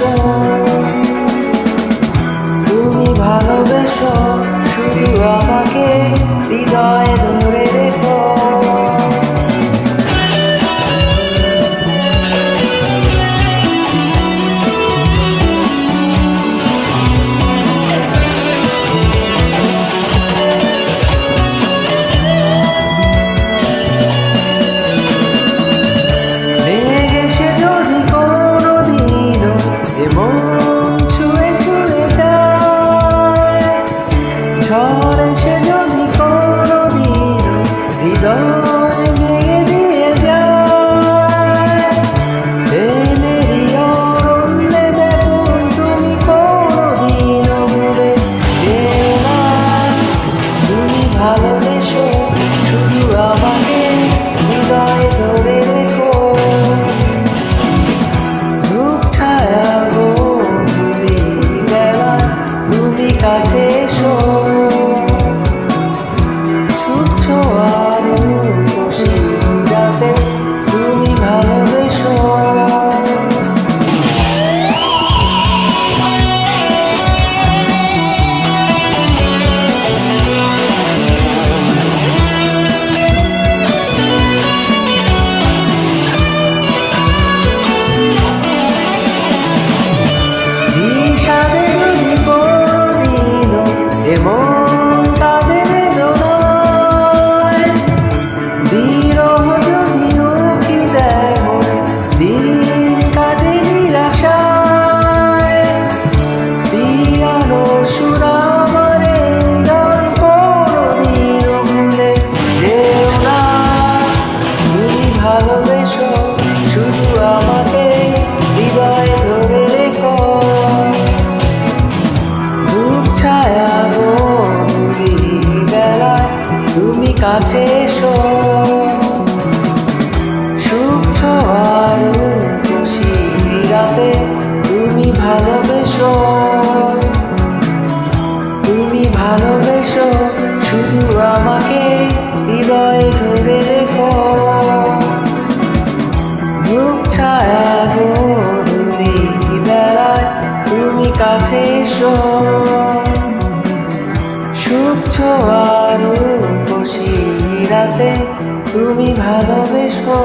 ভালোবেসো। তুমি ভালোবেসো শুধু আমাকে হৃদয় কাছে এসো। সুখ খুশি রাতে তুমি ভালোবেসো। তুমি ভালোবেসো, শুধু আমাকে হৃদয়ে ধরে রেখো। মুখ ছায়া কাছে এসো। সুখ ছোয়া রাতে তুমি ভালোবেসো।